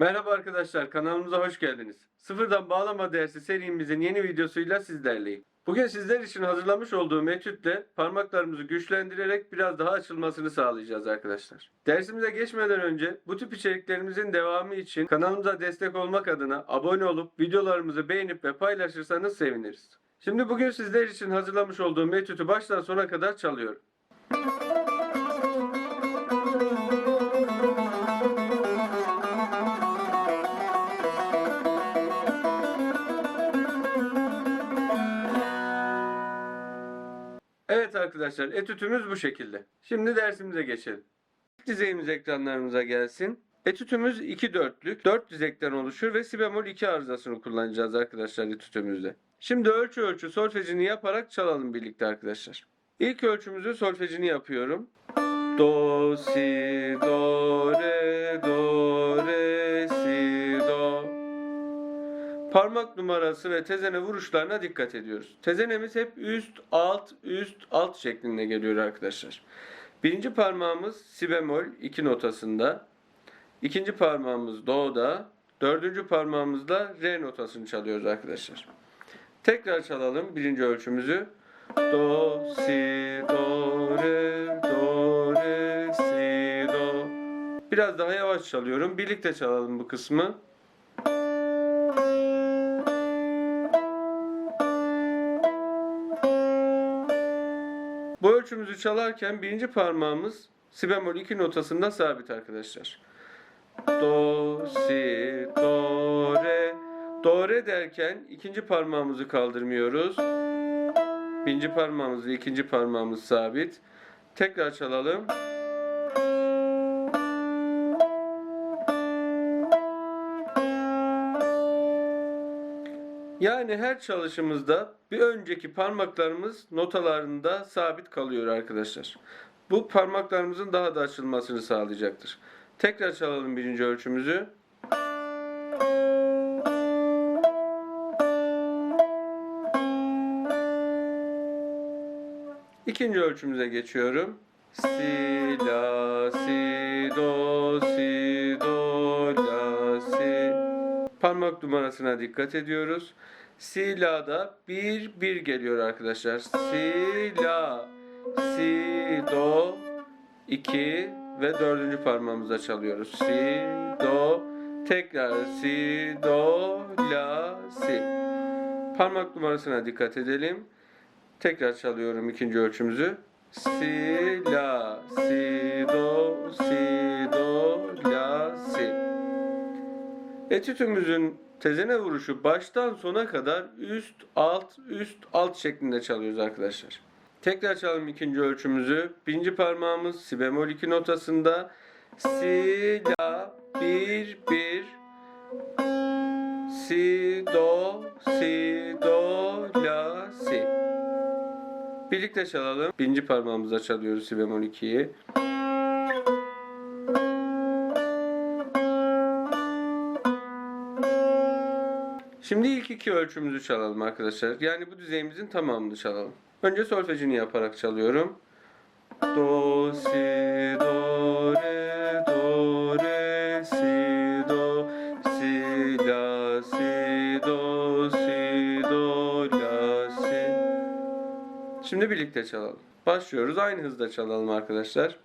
Merhaba arkadaşlar kanalımıza hoş geldiniz. Sıfırdan bağlama dersi serimizin yeni videosuyla sizlerleyim. Bugün sizler için hazırlamış olduğum etütle parmaklarımızı güçlendirerek biraz daha açılmasını sağlayacağız arkadaşlar. Dersimize geçmeden önce bu tip içeriklerimizin devamı için kanalımıza destek olmak adına abone olup videolarımızı beğenip ve paylaşırsanız seviniriz. Şimdi bugün sizler için hazırlamış olduğum etütü baştan sona kadar çalıyorum. Evet arkadaşlar etütümüz bu şekilde. Şimdi dersimize geçelim. İlk dizeyimiz ekranlarımıza gelsin. Etütümüz 2 dörtlük. 4 dizekten oluşur ve si bemol 2 arızasını kullanacağız arkadaşlar etütümüzde. Şimdi ölçü ölçü solfejini yaparak çalalım birlikte arkadaşlar. İlk ölçümüzü solfejini yapıyorum. Do, si, do, re, do, re. Parmak numarası ve tezene vuruşlarına dikkat ediyoruz. Tezenemiz hep üst, alt, üst, alt şeklinde geliyor arkadaşlar. Birinci parmağımız si bemol 2 notasında. İkinci parmağımız do'da. Dördüncü parmağımızda re notasını çalıyoruz arkadaşlar. Tekrar çalalım birinci ölçümüzü. Do, si, do, re, do, re, si, do. Biraz daha yavaş çalıyorum. Birlikte çalalım bu kısmı. Ölçümüzü çalarken birinci parmağımız si bemol 2 notasında sabit arkadaşlar. Do, si, do, re. Do, re derken ikinci parmağımızı kaldırmıyoruz. Birinci parmağımız ve ikinci parmağımız sabit. Tekrar çalalım. Yani her çalışımızda bir önceki parmaklarımız notalarında sabit kalıyor arkadaşlar. Bu parmaklarımızın daha da açılmasını sağlayacaktır. Tekrar çalalım birinci ölçümüzü. İkinci ölçümüze geçiyorum. Si, la, si, Parmak numarasına dikkat ediyoruz. Si, la'da 1, 1 geliyor arkadaşlar. Si, la, si, do, 2 ve dördüncü parmağımıza çalıyoruz. Si, do, tekrar si, do, la, si. Parmak numarasına dikkat edelim. Tekrar çalıyorum ikinci ölçümüzü. Si, la, si, do, si, do, la. Etütümüzün tezene vuruşu baştan sona kadar üst, alt, üst, alt şeklinde çalıyoruz arkadaşlar. Tekrar çalalım ikinci ölçümüzü. Birinci parmağımız si bemol 2 notasında. Si, la, 1, 1. Si, do, si, do, la, si. Birlikte çalalım. Birinci parmağımızla çalıyoruz si bemol 2'yi. Şimdi ilk iki ölçümüzü çalalım arkadaşlar. Yani bu düzeyimizin tamamını çalalım. Önce solfejini yaparak çalıyorum. Do, si, do, re, do, re, si, do, si, la, si, do, si, do, la, si. Şimdi birlikte çalalım. Başlıyoruz. Aynı hızda çalalım arkadaşlar.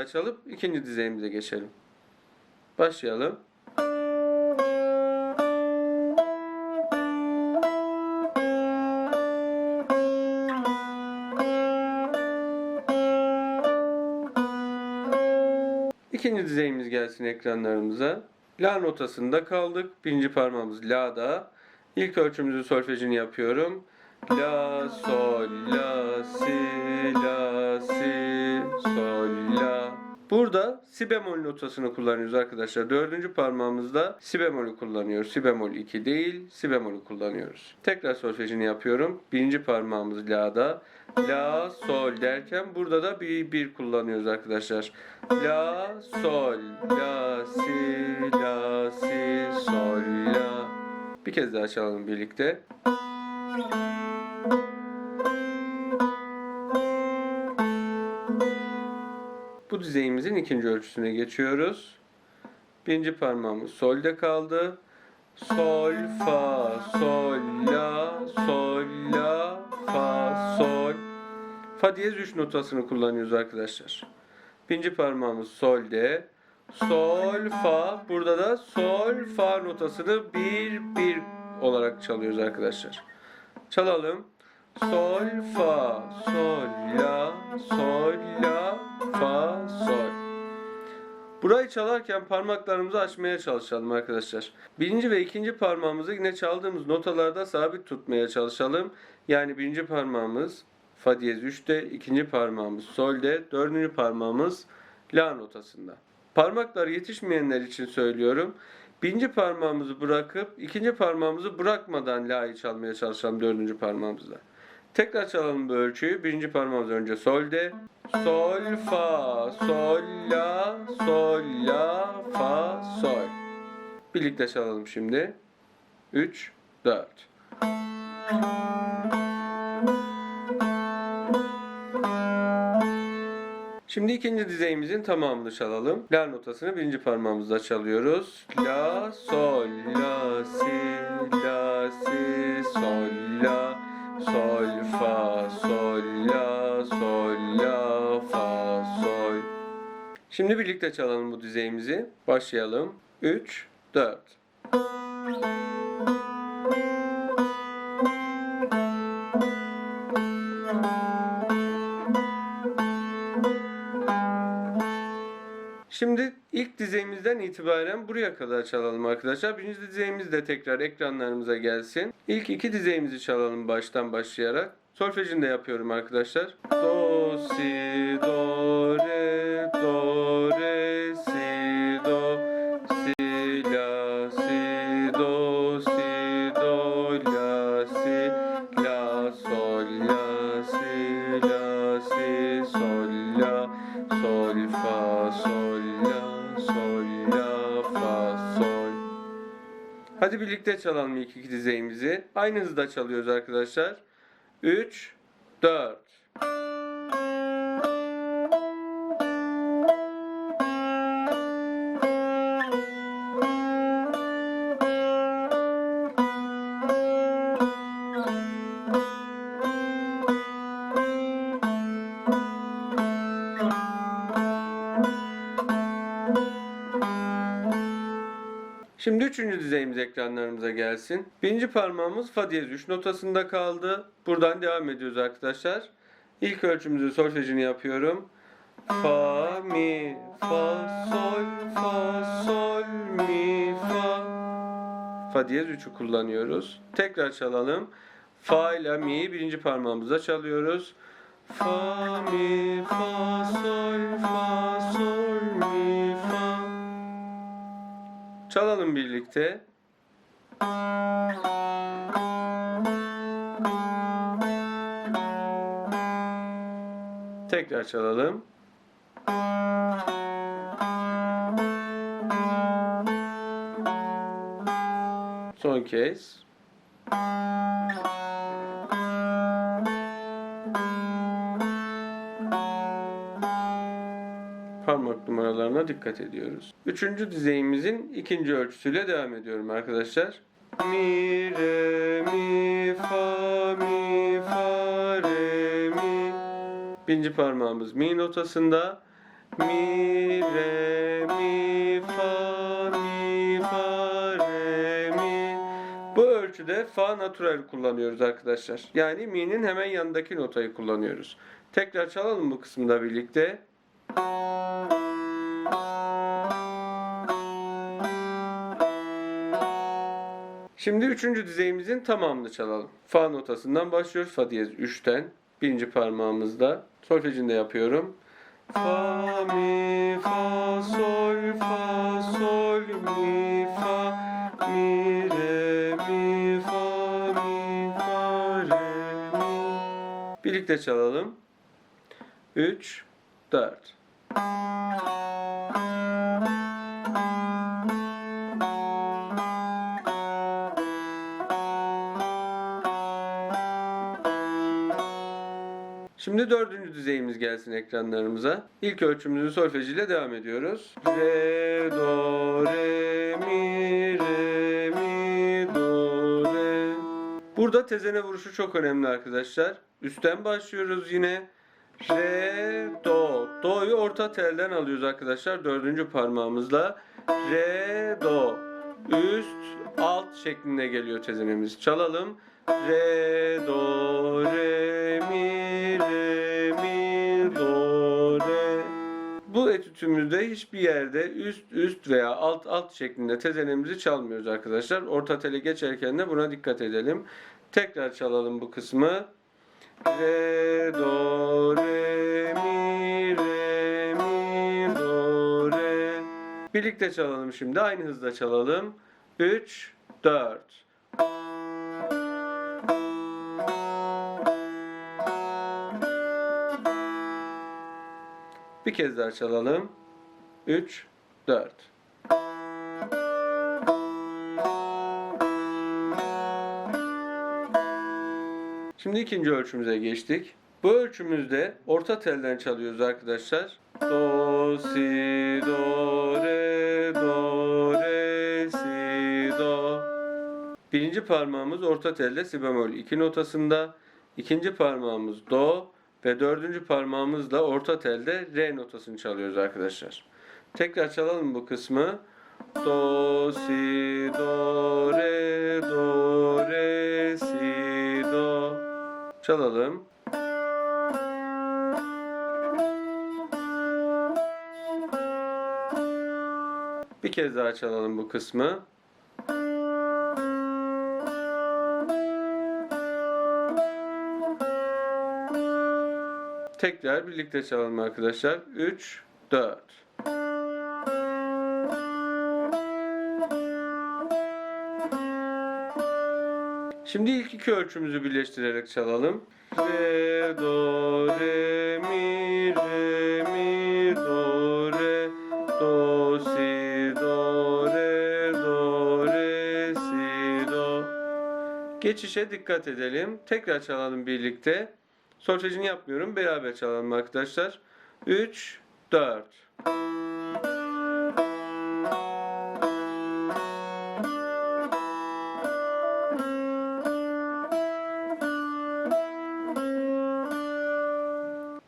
Daha çalıp ikinci dizeyimize geçelim. Başlayalım. İkinci dizeyimiz gelsin ekranlarımıza. La notasında kaldık. Birinci parmağımız La'da. İlk ölçümüzü solfejini yapıyorum. La, sol, la, si, la, si. Burada si bemol notasını kullanıyoruz arkadaşlar. Dördüncü parmağımızda si bemolü kullanıyoruz. Si bemol 2 değil, si bemolü kullanıyoruz. Tekrar solfejini yapıyorum. Birinci parmağımız la'da. La, sol derken burada da bir bir kullanıyoruz arkadaşlar. La, sol, la, si, la, si, sol, la. Bir kez daha çalalım birlikte. Bu düzeyimizin ikinci ölçüsüne geçiyoruz. Birinci parmağımız solde kaldı. Sol, fa, sol, la, sol, la, fa, sol. Fa diyez 3 notasını kullanıyoruz arkadaşlar. Birinci parmağımız solde. Sol, fa. Burada da sol, fa notasını bir, bir olarak çalıyoruz arkadaşlar. Çalalım. Sol, fa, sol, la, sol, la, fa, sol. Burayı çalarken parmaklarımızı açmaya çalışalım arkadaşlar. Birinci ve ikinci parmağımızı yine çaldığımız notalarda sabit tutmaya çalışalım. Yani birinci parmağımız fa diyez 3'te, ikinci parmağımız solde, dördüncü parmağımız la notasında. Parmakları yetişmeyenler için söylüyorum. Birinci parmağımızı bırakıp ikinci parmağımızı bırakmadan la'yı çalmaya çalışalım dördüncü parmağımızla. Tekrar çalalım bu ölçüyü. Birinci parmağımız önce solde. Sol, fa, sol, la, sol, la, fa, sol. Birlikte çalalım şimdi. 3, 4. Şimdi ikinci dizeyimizin tamamını çalalım. La notasını birinci parmağımızla çalıyoruz. La, sol, la, si, la, si, sol, la, sol, fa, sol, la, sol, la, fa, sol. Şimdi birlikte çalalım bu dizeyimizi. Başlayalım. 3, 4. Şimdi ilk dizeyimizden itibaren buraya kadar çalalım arkadaşlar. Birinci dizeyimiz de tekrar ekranlarımıza gelsin. İlk iki dizeyimizi çalalım baştan başlayarak. Solfejini de yapıyorum arkadaşlar. Do, si, do, Hadi birlikte çalalım ilk iki dizeyimizi. Aynı hızda çalıyoruz arkadaşlar. 3, 4. ekranlarımıza gelsin. Birinci parmağımız fa diyez 3 notasında kaldı. Buradan devam ediyoruz arkadaşlar. İlk ölçümüzü solfejini yapıyorum. Fa, mi, fa, sol, fa, sol, mi, fa. Fa diyez 3'ü kullanıyoruz. Tekrar çalalım. Fa ile mi'yi birinci parmağımızda çalıyoruz. Fa, mi, fa, sol, fa, sol, mi, fa. Çalalım birlikte. Tekrar çalalım. Son kez. parmak numaralarına dikkat ediyoruz. Üçüncü dizeyimizin ikinci ölçüsüyle devam ediyorum arkadaşlar. Mi. Birinci parmağımız mi notasında. Mi, re, mi, fa, mi, fa, re, mi. Bu ölçüde fa natural kullanıyoruz arkadaşlar. Yani mi'nin hemen yanındaki notayı kullanıyoruz. Tekrar çalalım bu kısmında birlikte. Şimdi üçüncü dizeyimizin tamamını çalalım. Fa notasından başlıyoruz. Fa diyez 3'ten. Birinci parmağımızda. Solfejini de yapıyorum. Fa, mi, fa, sol, fa, sol, mi, fa, mi, re, mi, fa, mi, fa, re, mi. Birlikte çalalım. 3, 4. Şimdi dördüncü düzeyimiz gelsin ekranlarımıza. İlk ölçümüzü solfejiyle devam ediyoruz. Re, do, re, mi, re, mi, do, re. Burada tezene vuruşu çok önemli arkadaşlar. Üstten başlıyoruz yine. Re, do. Do'yu orta telden alıyoruz arkadaşlar dördüncü parmağımızla. Re, do. Üst, alt şeklinde geliyor tezenemiz. Çalalım. Bu etütümüzde hiçbir yerde üst üst veya alt alt şeklinde tezenemizi çalmıyoruz arkadaşlar. Orta tele geçerken de buna dikkat edelim. Tekrar çalalım bu kısmı. Re, do, re, mi, re, mi, do, re. Birlikte çalalım şimdi. Aynı hızda çalalım. 3, 4. Bir kez daha çalalım. 3, 4. Şimdi ikinci ölçümüze geçtik. Bu ölçümüzde orta telden çalıyoruz arkadaşlar. Do, si, do, re, do, re, si, do. Birinci parmağımız orta telde si bemol 2 notasında. İkinci parmağımız do ve dördüncü parmağımız da orta telde re notasını çalıyoruz arkadaşlar. Tekrar çalalım bu kısmı. Do, si, do, re, do, re, si, do. Çalalım. Bir kez daha çalalım bu kısmı. Tekrar birlikte çalalım arkadaşlar. 3 4 Şimdi ilk iki ölçümüzü birleştirerek çalalım. Re, do, re, mi, re, mi, do, re, do, si, do, re, do, re, si, do. Geçişe dikkat edelim. Tekrar çalalım birlikte. Solfejini yapmıyorum. Beraber çalalım arkadaşlar. 3, 4.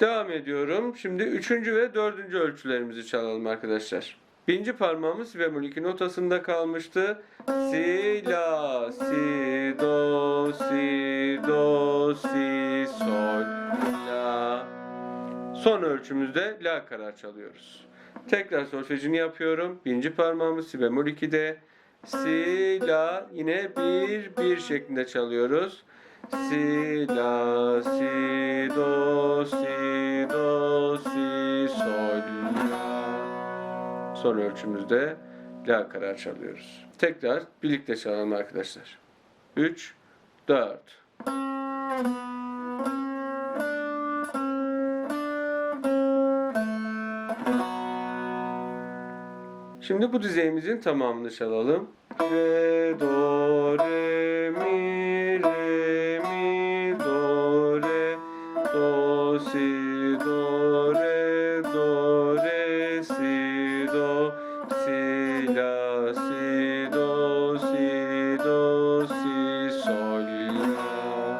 Devam ediyorum. Şimdi üçüncü ve dördüncü ölçülerimizi çalalım arkadaşlar. Birinci parmağımız si bemol 2 notasında kalmıştı. Si, la, si, do, si, do, si. Son ölçümüzde la karar çalıyoruz. Tekrar solfejini yapıyorum. Birinci parmağımız si bemol 2'de. Si, la yine bir, bir şeklinde çalıyoruz. Si, la, si, do, si, do, si, sol, la. Son ölçümüzde la karar çalıyoruz. Tekrar birlikte çalalım arkadaşlar. 3, 4. Şimdi bu dizeyimizin tamamını çalalım. Re, do, re, mi, re, mi, do, re, do, si, do, re, do, re, si, do, si, la, si, do, si, do, si, sol, la.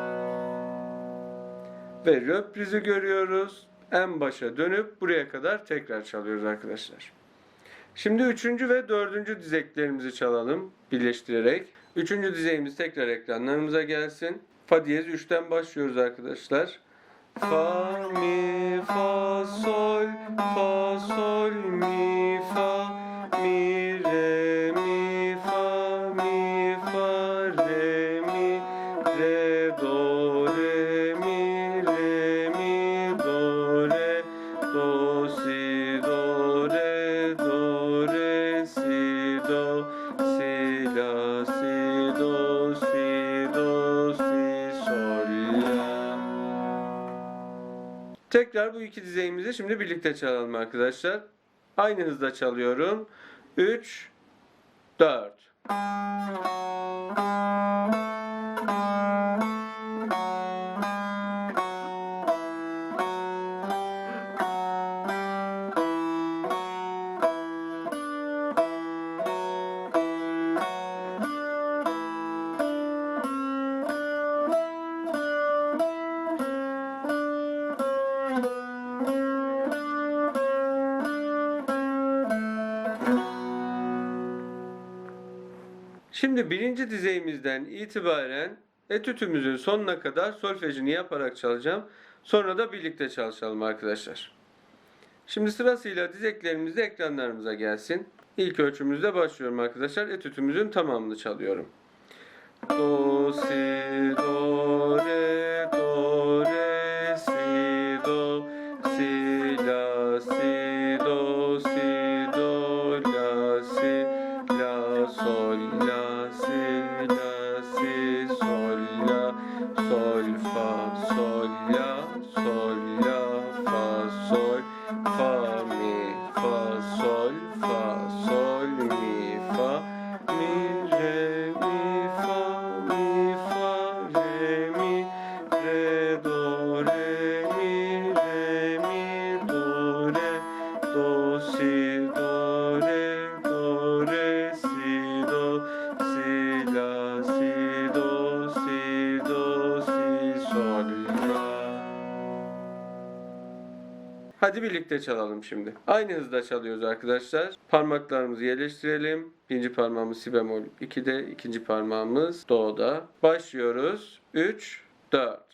Ve röprizi görüyoruz. En başa dönüp buraya kadar tekrar çalıyoruz arkadaşlar. Şimdi üçüncü ve dördüncü dizeklerimizi çalalım birleştirerek. Üçüncü dizeyimiz tekrar ekranlarımıza gelsin. Fa diyez 3'ten başlıyoruz arkadaşlar. Fa, mi, fa, sol, fa, sol, mi, fa, mi, Tekrar bu iki dizeyimizi şimdi birlikte çalalım arkadaşlar. Aynı hızda çalıyorum. 3 4 birinci dizeyimizden itibaren etütümüzün sonuna kadar solfejini yaparak çalacağım. Sonra da birlikte çalışalım arkadaşlar. Şimdi sırasıyla dizeklerimiz de ekranlarımıza gelsin. İlk ölçümüzde başlıyorum arkadaşlar. Etütümüzün tamamını çalıyorum. Do, si, do, re, Hadi birlikte çalalım şimdi. Aynı hızda çalıyoruz arkadaşlar. Parmaklarımızı yerleştirelim. Birinci parmağımız si bemol 2'de, ikinci parmağımız do'da. Başlıyoruz. 3, 4.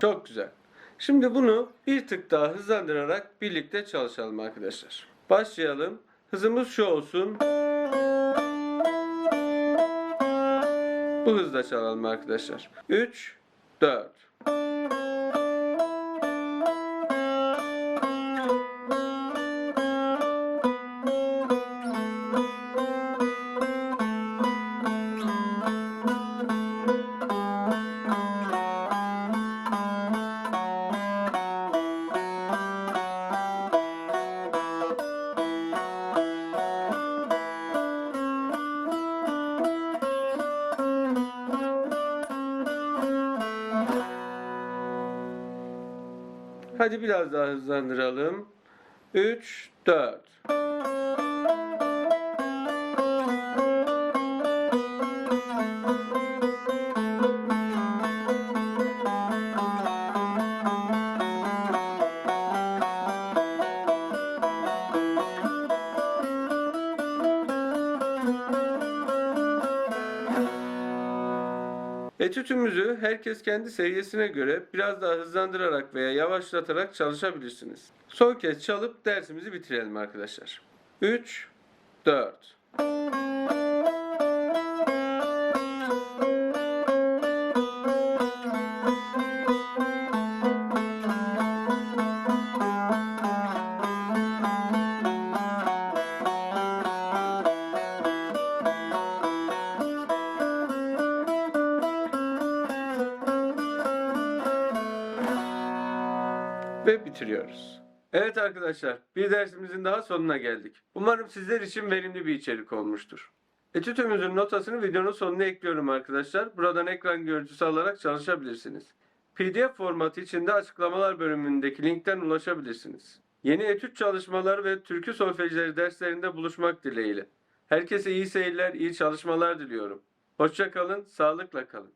Çok güzel. Şimdi bunu bir tık daha hızlandırarak birlikte çalışalım arkadaşlar. Başlayalım. Hızımız şu olsun. Bu hızda çalalım arkadaşlar. 3, 4. Hadi biraz daha hızlandıralım. 3, 4. Herkes kendi seviyesine göre biraz daha hızlandırarak veya yavaşlatarak çalışabilirsiniz. Son kez çalıp dersimizi bitirelim arkadaşlar. 3, 4. arkadaşlar, bir dersimizin daha sonuna geldik. Umarım sizler için verimli bir içerik olmuştur. Etütümüzün notasını videonun sonuna ekliyorum arkadaşlar. Buradan ekran görüntüsü alarak çalışabilirsiniz. PDF formatı içinde açıklamalar bölümündeki linkten ulaşabilirsiniz. Yeni etüt çalışmaları ve türkü solfejleri derslerinde buluşmak dileğiyle. Herkese iyi seyirler, iyi çalışmalar diliyorum. Hoşça kalın, sağlıkla kalın.